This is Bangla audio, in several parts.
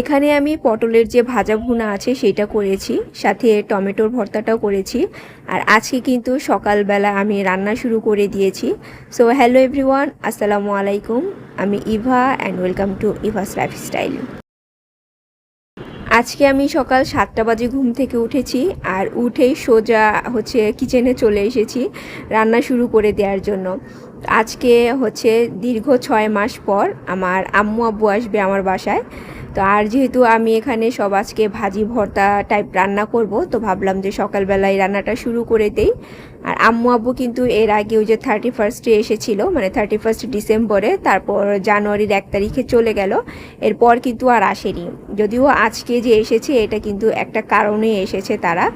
এখানে আমি পটলের যে ভাজা ভুনা আছে সেটা করেছি, সাথে টমেটোর ভর্তাটাও করেছি। আর আজকে কিন্তু সকালবেলা আমি রান্না শুরু করে দিয়েছি। সো হ্যালো এভরিওয়ান আসসালামু আলাইকুম। আমি Eva and welcome to Eva's lifestyle আজকে আমি সকাল সাতটা বাজে ঘুম থেকে উঠেছি আর উঠেই সোজা হচ্ছে কিচেনে চলে এসেছি রান্না শুরু করে দেওয়ার জন্য। আজকে হচ্ছে দীর্ঘ ছয় মাস পর আমার আম্মু আব্বু আসবে আমার বাসায়। তো আর যেহেতু আমি এখানে সব আজকে ভাজি, ভর্তা টাইপ রান্না করব, তো ভাবলাম যে সকালবেলায় রান্নাটা শুরু করে দেই। আর আম্মু আব্বু কিন্তু এর আগে ওই যে থার্টি ফার্স্টে এসেছিল মানে থার্টি ফার্স্ট ডিসেম্বরে, তারপর জানুয়ারির এক তারিখে চলে গেল। এরপর কিন্তু আর আসেনি। যদিও আজকে যে এসেছে, এটা কিন্তু একটা কারণে এসেছে তারা।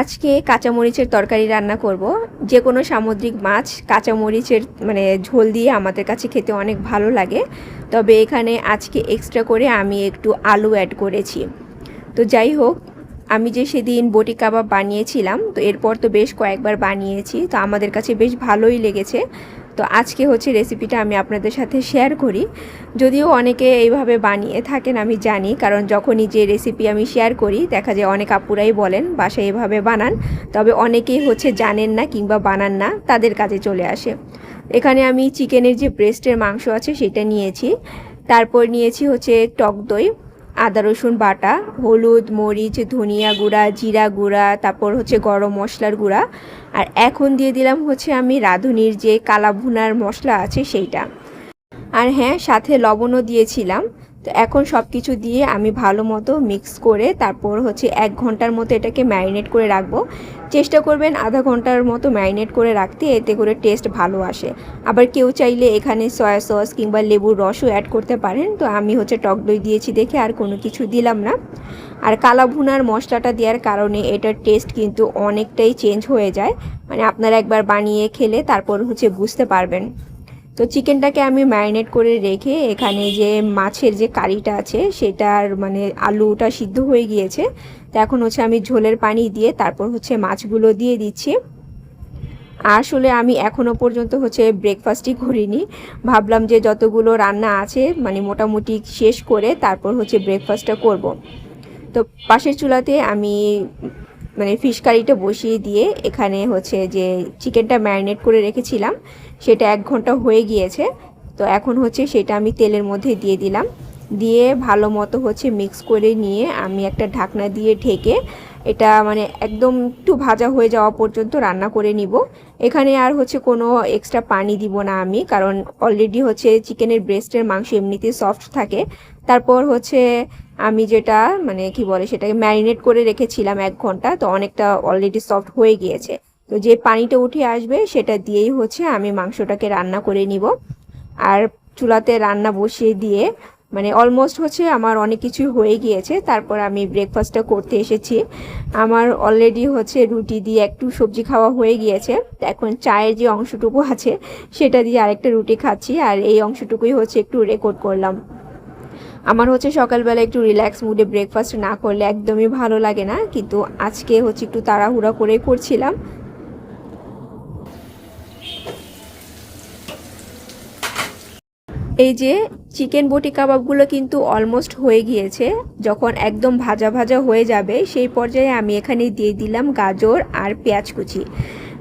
আজকে কাঁচামরিচের তরকারি রান্না করব। যে কোনো সামুদ্রিক মাছ, কাঁচামরিচের মানে ঝোল দিয়ে আমাদের কাছে খেতে অনেক ভালো লাগে। তবে এখানে আজকে এক্সট্রা করে আমি একটু আলু অ্যাড করেছি। তো যাই হোক, আমি যে সেদিন বটি কাবাব বানিয়েছিলাম, তো এরপর তো বেশ কয়েকবার বানিয়েছি, তো আমাদের কাছে বেশ ভালোই লেগেছে। তো আজকে হচ্ছে রেসিপিটা আমি আপনাদের সাথে শেয়ার করি। যদিও অনেকে এইভাবে বানিয়ে থাকেন, আমি জানি, কারণ যখনই যে রেসিপি আমি শেয়ার করি, দেখা যায় অনেক আপুরাই বলেন, বাসায় এভাবে বানান, তবে অনেকেই হচ্ছে জানেন না কিংবা বানান না, তাদের কাজে চলে আসে। এখানে আমি চিকেনের যে ব্রেস্টের মাংস আছে, সেটা নিয়েছি। তারপর নিয়েছি হচ্ছে টক দই। আদা, রসুন বাটা, হলুদ, মরিচ, ধনিয়া গুঁড়া, জিরা গুঁড়া, তারপর হচ্ছে গরম মশলার গুঁড়া। আর এখন দিয়ে দিলাম হচ্ছে আমি রাঁধুনির যে কালা ভুনার মশলা আছে সেইটা। আর হ্যাঁ সাথে লবণও দিয়েছিলাম। তো এখন সব কিছু দিয়ে আমি ভালো মতো মিক্স করে তারপর হচ্ছে এক ঘণ্টার মতো এটাকে ম্যারিনেট করে রাখব। চেষ্টা করবেন আধা ঘণ্টার মতো ম্যারিনেট করে রাখতে, এতে করে টেস্ট ভালো আসে। আবার কেউ চাইলে এখানে সয়া সস কিংবা লেবুর রসও অ্যাড করতে পারেন। তো আমি হচ্ছে টক দই দিয়েছি দেখে আর কোনো কিছু দিলাম না। আর কালা ভুনার মশলাটা দেওয়ার কারণে এটার টেস্ট কিন্তু অনেকটাই চেঞ্জ হয়ে যায়। মানে আপনারা একবার বানিয়ে খেলে তারপর হচ্ছে বুঝতে পারবেন। তো চিকেনটাকে আমি ম্যারিনেট করে রেখে এখানে যে মাছের যে কারিটা আছে, সেটার মানে আলুটা সিদ্ধ হয়ে গিয়েছে। তো এখন হচ্ছে আমি ঝোলের পানি দিয়ে তারপর হচ্ছে মাছগুলো দিয়ে দিচ্ছি। আসলে আমি এখনও পর্যন্ত হচ্ছে ব্রেকফাস্টই করিনি। ভাবলাম যে যতগুলো রান্না আছে মানে মোটামুটি শেষ করে তারপর হচ্ছে ব্রেকফাস্টটা করব। তো পাশের চুলাতে আমি মানে ফিশ কারিটা বসিয়ে দিয়ে এখানে হচ্ছে যে চিকেনটা ম্যারিনেট করে রেখেছিলাম, সেটা এক ঘণ্টা হয়ে গিয়েছে, তো এখন হচ্ছে সেটা আমি তেলের মধ্যে দিয়ে দিলাম। দিয়ে ভালো মতো হচ্ছে মিক্স করে নিয়ে আমি একটা ঢাকনা দিয়ে ঢেকে এটা মানে একদম একটু ভাজা হয়ে যাওয়া পর্যন্ত রান্না করে নিব। এখানে আর হচ্ছে কোনো এক্সট্রা পানি দিব না আমি, কারণ অলরেডি হচ্ছে চিকেনের ব্রেস্টের মাংস এমনিতেই সফট থাকে। তারপর হচ্ছে আমি যেটা মানে কি বলে সেটাকে ম্যারিনেট করে রেখেছিলাম এক ঘণ্টা, তো অনেকটা অলরেডি সফট হয়ে গিয়েছে। তো যে পানিটা উঠে আসবে সেটা দিয়েই হচ্ছে আমি মাংসটাকে রান্না করে নিব। আর চুলাতে রান্না বসিয়ে দিয়ে মানে অলমোস্ট হচ্ছে আমার অনেক কিছু হয়ে গিয়েছে, তারপর আমি ব্রেকফাস্টটা করতে এসেছি। আমার অলরেডি হচ্ছে রুটি দিয়ে একটু সবজি খাওয়া হয়ে গিয়েছে, এখন চায়ের যে অংশটুকু আছে সেটা দিয়ে আরেকটা রুটি খাচ্ছি, আর এই অংশটুকুই হচ্ছে একটু রেকর্ড করলাম। আমার হচ্ছে সকালবেলা একটু রিল্যাক্স মুডে ব্রেকফাস্ট না করলে একদমই ভালো লাগে না, কিন্তু আজকে হচ্ছে একটু তাড়াহুড়া করে করছিলাম। এই যে চিকেন বটি কাবাবগুলো কিন্তু অলমোস্ট হয়ে গিয়েছে, যখন একদম ভাজা ভাজা হয়ে যাবে, সেই পর্যায়ে আমি এখানে দিয়ে দিলাম গাজর আর পেঁয়াজ কুচি।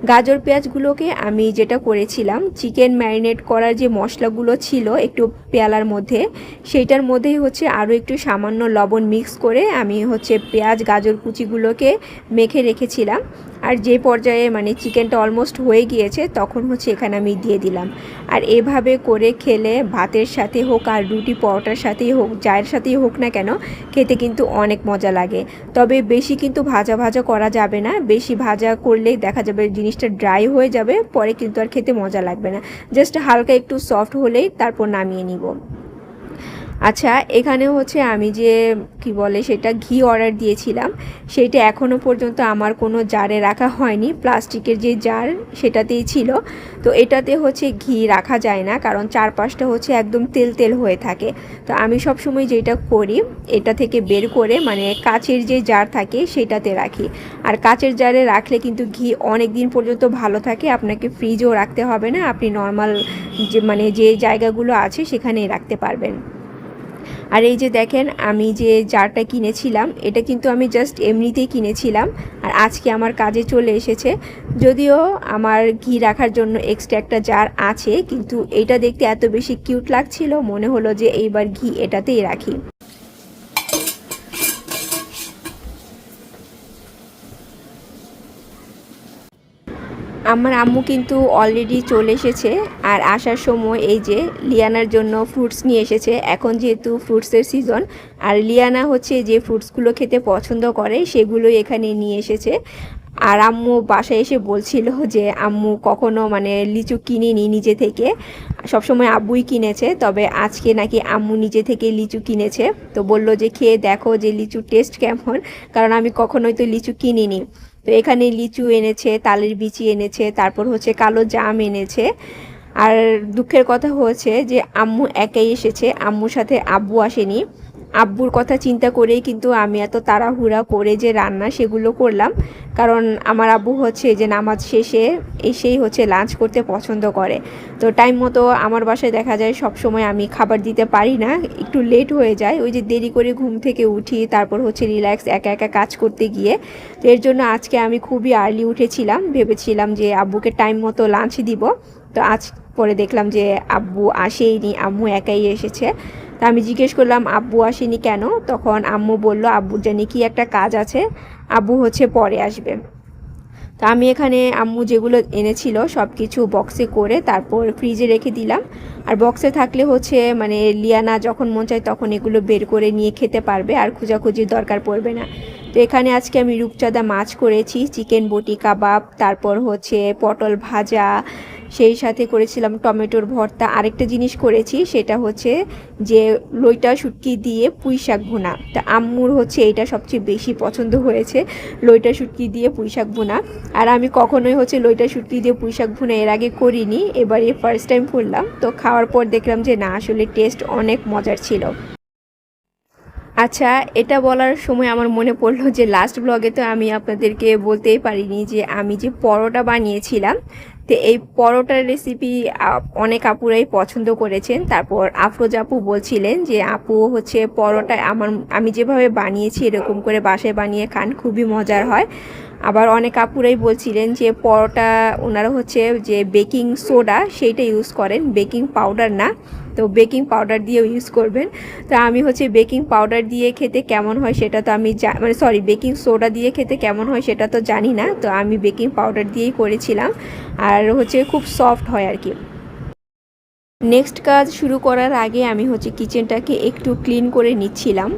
গাজর পেঁয়াজগুলোকে আমি যেটা করেছিলাম, চিকেন ম্যারিনেট করার যে মশলাগুলো ছিল একটু পেয়ালার মধ্যে, সেইটার মধ্যেই হচ্ছে আরও একটু সামান্য লবণ মিক্স করে আমি হচ্ছে পেঁয়াজ, গাজর কুচিগুলোকে মেখে রেখেছিলাম। আর যে পর্যায়ে মানে চিকেনটা অলমোস্ট হয়ে গিয়েছে, তখন হচ্ছে এখানে আমি দিয়ে দিলাম। আর এভাবে করে খেলে ভাতের সাথে হোক আর রুটি পরোটার সাথেই হোক চায়ের সাথেই হোক না কেন, খেতে কিন্তু অনেক মজা লাগে। তবে বেশি কিন্তু ভাজা ভাজা করা যাবে না, বেশি ভাজা করলেই দেখা যাবে জিনিসটা ড্রাই হয়ে যাবে, পরে কিন্তু আর খেতে মজা লাগবে না। জাস্ট হালকা একটু সফট হলেই তারপর নামিয়ে নিব। আচ্ছা এখানে হচ্ছে আমি যে, কি বলে সেটা ঘি অর্ডার দিয়েছিলাম সেইটা এখনও পর্যন্ত আমার কোনো জারে রাখা হয়নি। প্লাস্টিকের যে জার সেটাতেই ছিল। তো এটাতে হচ্ছে ঘি রাখা যায় না, কারণ চারপাশটা হচ্ছে একদম তেল তেল হয়ে থাকে। তো আমি সব সময় যেটা করি, এটা থেকে বের করে মানে কাচের যে জার থাকে সেটাতে রাখি। আর কাচের জারে রাখলে কিন্তু ঘি অনেক দিন পর্যন্ত ভালো থাকে, আপনাকে ফ্রিজেও রাখতে হবে না, আপনি নর্মাল যে মানে যে জায়গাগুলো আছে সেখানেই রাখতে পারবেন। আর এই যে দেখেন, আমি যে জারটা কিনেছিলাম, এটা কিন্তু আমি জাস্ট এমনিতেই কিনেছিলাম। আর আজকে আমার কাজে চলে এসেছে। যদিও আমার ঘি রাখার জন্য এক্সট্রা একটা জার আছে, কিন্তু এটা দেখতে এত বেশি কিউট লাগছিল, মনে হলো যে এইবার ঘি এটাতেই রাখি। আমার আম্মু কিন্তু অলরেডি চলে এসেছে। আর আসার সময় এই যে লিয়ানার জন্য ফ্রুটস নিয়ে এসেছে। এখন যেহেতু ফ্রুটসের সিজন আর লিয়ানা হচ্ছে যে ফ্রুটসগুলো খেতে পছন্দ করে, সেগুলোই এখানে নিয়ে এসেছে। আর আম্মু বাসায় এসে বলছিল যে, আম্মু, কখনো মানে লিচু কিনিনি নিজে থেকে। সবসময় আব্বুই কিনেছে, তবে আজকে নাকি আম্মু নিজে থেকে লিচু কিনেছে। তো বলল যে, খেয়ে দেখো যে লিচু টেস্ট কেমন। কারণ আমি কখনোই তো লিচু কিনিনি। তো এখানে লিচু এনেছে, তালের বিচি এনেছে, তারপর হচ্ছে কালো জাম এনেছে। আর দুঃখের কথা হয়েছে যে আম্মু একাই এসেছে, আম্মুর সাথে আব্বু আসেনি। আব্বুর কথা চিন্তা করেই কিন্তু আমি এত তাড়াহুড়া করে যে রান্না সেগুলো করলাম। কারণ আমার আব্বু হচ্ছে যে নামাজ শেষে এসেই হচ্ছে লাঞ্চ করতে পছন্দ করে। তো টাইম মতো আমার বাসায় দেখা যায় সব সময় আমি খাবার দিতে পারি না, একটু লেট হয়ে যায়। ওই যে দেরি করে ঘুম থেকে উঠি, তারপর হচ্ছে রিল্যাক্স একা একা কাজ করতে গিয়ে। তো এর জন্য আজকে আমি খুবই আর্লি উঠেছিলাম, ভেবেছিলাম যে আব্বুকে টাইম মতো লাঞ্চ দিব। তো আজ পরে দেখলাম যে আব্বু আসেইনি, আম্মু একাই এসেছে। তা আমি জিজ্ঞেস করলাম, আব্বু আসেনি কেন? তখন আম্মু বলল আব্বুর জানি কি একটা কাজ আছে। আব্বু হচ্ছে পরে আসবে। তো আমি এখানে আম্মু যেগুলো এনেছিল সব কিছু বক্সে করে তারপর ফ্রিজে রেখে দিলাম। আর বক্সে থাকলে হচ্ছে মানে লিয়ানা যখন মন চায় তখন এগুলো বের করে নিয়ে খেতে পারবে, আর খোঁজাখুঁজির দরকার পড়বে না। তো এখানে আজকে আমি রূপচাঁদা মাছ করেছি, চিকেন বটি কাবাব, তারপর হচ্ছে পটল ভাজা সেই সাথে করেছিলাম টমেটোর ভর্তা। আরেকটা জিনিস করেছি, সেটা হচ্ছে যে লইটা শুটকি দিয়ে পুঁই শাক ভুনা। তা আম্মুর হচ্ছে এটা সবচেয়ে বেশি পছন্দ হয়েছে, লইটা শুটকি দিয়ে পুঁই শাক ভুনা। আর আমি কখনোই হচ্ছে লইটা শুটকি দিয়ে পুঁই শাক ভুনা এর আগে করিনি, এবারে ফার্স্ট টাইম করলাম। তো খাওয়ার পর দেখলাম যে না, আসলে টেস্ট অনেক মজার ছিল। আচ্ছা এটা বলার সময় আমার মনে পড়ল যে লাস্ট ব্লগে তো আমি আপনাদেরকে বলতেই পারিনি যে আমি যে পরোটা বানিয়েছিলাম। তো এই পরোটার রেসিপি অনেক আপুরাই পছন্দ করেছেন। তারপর আফরোজ আপু বলছিলেন যে, আপু, হচ্ছে পরোটা আমার, আমি যেভাবে বানিয়েছি এরকম করে বাসায় বানিয়ে খান, খুবই মজার হয়। আবার অনেক আপুরাই বলছিলেন যে পরোটা ওনারা হচ্ছে যে বেকিং সোডা সেইটা ইউজ করেন, বেকিং পাউডার না। তো বেকিং পাউডার দিয়েও ইউজ করবেন। তো আমি হচ্ছে বেকিং পাউডার দিয়ে খেতে কেমন হয় সেটা তো আমি মানে সরি বেকিং সোডা দিয়ে খেতে কেমন হয় সেটা তো জানি না। তো আমি বেকিং পাউডার দিয়েই করেছিলাম। আর হচ্ছে খুব সফট হয় আর কি। নেক্সট কাজ শুরু করার আগে আমি হচ্ছে কিচেনটাকে একটু ক্লিন করে নিচ্ছিলাম।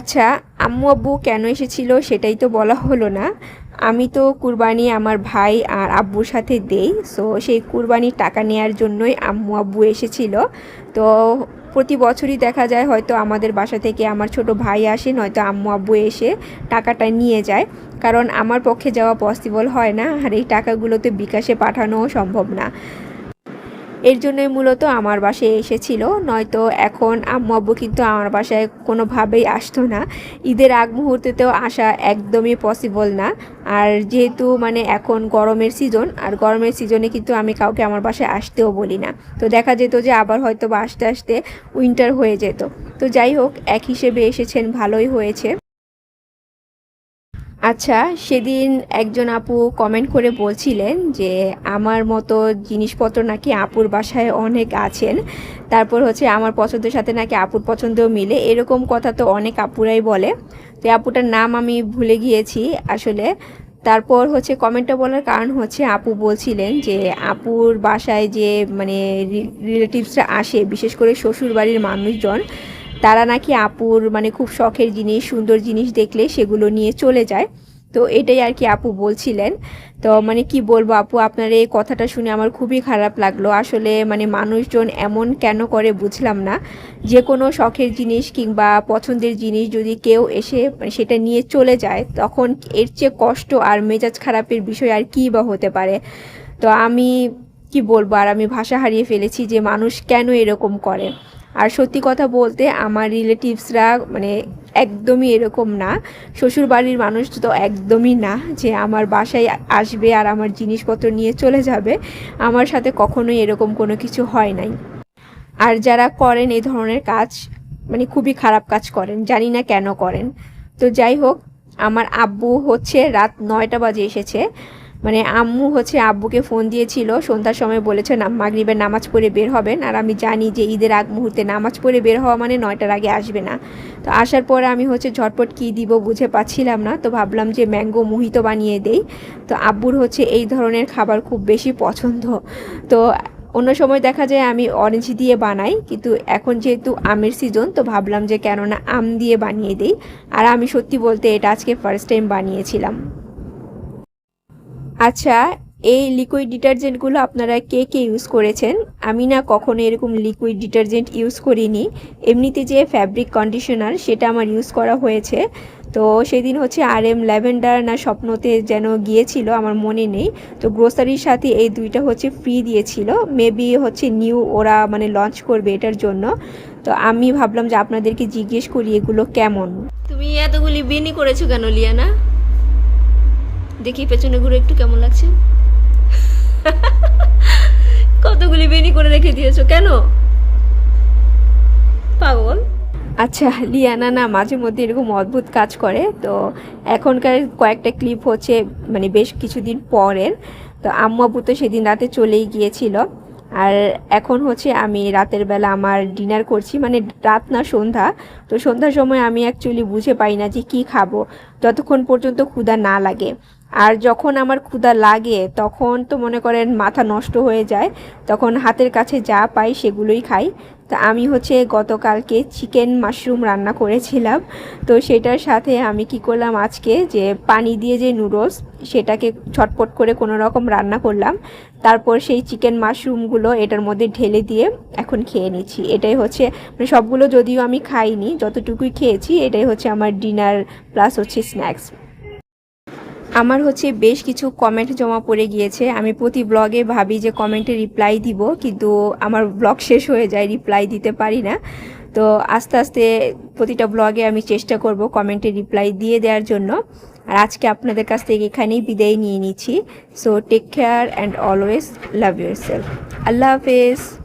আচ্ছা আম্মু আব্বু কেন এসেছিল সেটাই তো বলা হলো না। আমি তো কুরবানি আমার ভাই আর আব্বুর সাথে দেই সো সেই কুরবানির টাকা নেওয়ার জন্যই আম্মু আব্বু এসেছিল। তো প্রতি বছরই দেখা যায় হয়তো আমাদের বাসা থেকে আমার ছোট ভাই আসে, নয়তো আম্মু আব্বু এসে টাকাটা নিয়ে যায়। কারণ আমার পক্ষে যাওয়া পসিবল হয় না, আর এই টাকাগুলো তো বিকাশে পাঠানোও সম্ভব না। এর জন্যই মূলত আমার বাসায় এসেছিল, নয়তো এখন আম্মু আব্বু কিন্তু আমার বাসায় কোনোভাবেই আসতো না। ঈদের আগ মুহূর্তেতেও আসা একদমই পসিবল না। আর যেহেতু মানে এখন গরমের সিজন আর গরমের সিজনে কিন্তু আমি কাউকে আমার বাসায় আসতেও বলি না। তো দেখা যেত যে আবার হয়তো বা আসতে আসতে উইন্টার হয়ে যেত। তো যাই হোক, এক হিসেবে এসেছেন, ভালোই হয়েছে। আচ্ছা সেদিন একজন আপু কমেন্ট করে বলছিলেন যে, আমার মতো জিনিসপত্র নাকি আপুর বাসায় অনেক আছেন। তারপর হচ্ছে আমার পছন্দের সাথে নাকি আপুর পছন্দও মিলে। এরকম কথা তো অনেক আপুরাই বলে। তো আপুটার নাম আমি ভুলে গিয়েছি আসলে। তারপর হচ্ছে কমেন্টটা বলার কারণ হচ্ছে আপু বলছিলেন যে, আপুর বাসায় যে মানে রিলেটিভসরা আসে, বিশেষ করে শ্বশুর বাড়ির মানুষজন তারা নাকি আপুর মানে খুব শখের জিনিস, সুন্দর জিনিস দেখলে সেগুলো নিয়ে চলে যায়। তো এটাই আর কি আপু বলছিলেন। তো মানে কি বলব আপু, আপনার এই কথাটা শুনে আমার খুবই খারাপ লাগল। আসলে মানে মানুষজন এমন কেন করে বুঝলাম না। যে কোনো শখের জিনিস কিংবা পছন্দের জিনিস যদি কেউ এসে মানে সেটা নিয়ে চলে যায়, তখন এর চেয়ে কষ্ট আর মেজাজ খারাপের বিষয় আর কী বা হতে পারে? তো আমি কি বলব, আর আমি ভাষা হারিয়ে ফেলেছি যে মানুষ কেন এরকম করে? আর সত্যি কথা বলতে আমার রিলেটিভসরা মানে একদমই এরকম না। শ্বশুর বাড়ির মানুষ তো একদমই না যে আমার বাসায় আসবে আর আমার জিনিসপত্র নিয়ে চলে যাবে। আমার সাথে কখনোই এরকম কোনো কিছু হয় নাই। আর যারা করেন এই ধরনের কাজ মানে খুবই খারাপ কাজ করেন, জানি না কেন করেন। তো যাই হোক, আমার আব্বু হচ্ছে রাত নয়টা বাজে এসেছে। মানে আম্মু হচ্ছে আব্বুকে ফোন দিয়েছিল, সন্ধ্যার সময় বলেছে না নামাজ পড়ে বের হবেন। আর আমি জানি যে ঈদের আগ মুহূর্তে নামাজ পড়ে বের হওয়া মানে নয়টার আগে আসবে না। তো আসার পরে আমি হচ্ছে ঝটপট কী দিব বুঝে পাচ্ছিলাম না। তো ভাবলাম যে ম্যাঙ্গো মুহিত বানিয়ে দেই। তো আব্বুর হচ্ছে এই ধরনের খাবার খুব বেশি পছন্দ। তো অন্য সময় দেখা যায় আমি অরেঞ্জ দিয়ে বানাই, কিন্তু এখন যেহেতু আমের সিজন তো ভাবলাম যে কেননা আম দিয়ে বানিয়ে দিই। আর আমি সত্যি বলতে এটা আজকে ফার্স্ট টাইম বানিয়েছিলাম। আচ্ছা এই লিকুইড ডিটারজেন্টগুলো আপনারা কে কে ইউজ করেছেন? আমি না কখনো এরকম লিকুইড ডিটারজেন্ট ইউজ করিনি। এমনিতে যে ফ্যাব্রিক কন্ডিশনার সেটা আমার ইউজ করা হয়েছে। তো সেদিন হচ্ছে আর এম ল্যাভেন্ডার না স্বপ্নতে যেন গিয়েছিল, আমার মনে নেই। তো গ্রোসারির সাথে এই দুইটা হচ্ছে ফ্রি দিয়েছিল। মেবি হচ্ছে নিউ ওরা মানে লঞ্চ করবে এটার জন্য। তো আমি ভাবলাম যে আপনাদেরকে জিজ্ঞেস করি এগুলো কেমন। তুমি এতগুলি বেনি করেছ কেন, লিয়ানা? দেখি পেছনে ঘুরে একটু কেমন লাগছে। কতগুলি বেনি করে রেখে দিয়েছ, কেন? পাগল। আচ্ছা লিয়ানা, না, মাঝে মধ্যে এরকম অদ্ভুত কাজ করে, তো এখনকার কয়েকটা ক্লিপ হচ্ছে মানে বেশ কিছুদিন পরের। তো আম্মু তো সেদিন রাতে চলেই গিয়েছিল। আর এখন হচ্ছে আমি রাতের বেলা আমার ডিনার করছি মানে রাত না সন্ধ্যা। তো সন্ধ্যার সময় আমি অ্যাকচুয়ালি বুঝে পাই না যে কী খাব, যতক্ষণ পর্যন্ত ক্ষুধা না লাগে। আর যখন আমার ক্ষুধা লাগে, তখন তো মনে করেন মাথা নষ্ট হয়ে যায়, তখন হাতের কাছে যা পাই সেগুলোই খাই। তা আমি হচ্ছে গতকালকে চিকেন মাশরুম রান্না করেছিলাম। তো সেটার সাথে আমি কি করলাম আজকে যে পানি দিয়ে যে নুডলস, সেটাকে ছটপট করে কোনো রকম রান্না করলাম। তারপর সেই চিকেন মাশরুমগুলো এটার মধ্যে ঢেলে দিয়ে এখন খেয়ে নিচ্ছি। এটাই হচ্ছে মানে সবগুলো যদিও আমি খাইনি, যতটুকুই খেয়েছি, এটাই হচ্ছে আমার ডিনার প্লাস হচ্ছে স্ন্যাক্স। আমার হচ্ছে বেশ কিছু কমেন্ট জমা পড়ে গিয়েছে। আমি প্রতি ব্লগে ভাবি যে কমেন্টে রিপ্লাই দিব, কিন্তু আমার ব্লগ শেষ হয়ে যায় রিপ্লাই দিতে পারি না। তো আস্তে আস্তে প্রতিটা ব্লগে আমি চেষ্টা করব কমেন্টে রিপ্লাই দিয়ে দেওয়ার জন্য। আর আজকে আপনাদের কাছ থেকে এখানেই বিদায় নিয়ে নিচ্ছি। So take care and always love yourself আল্লাহ হাফেজ।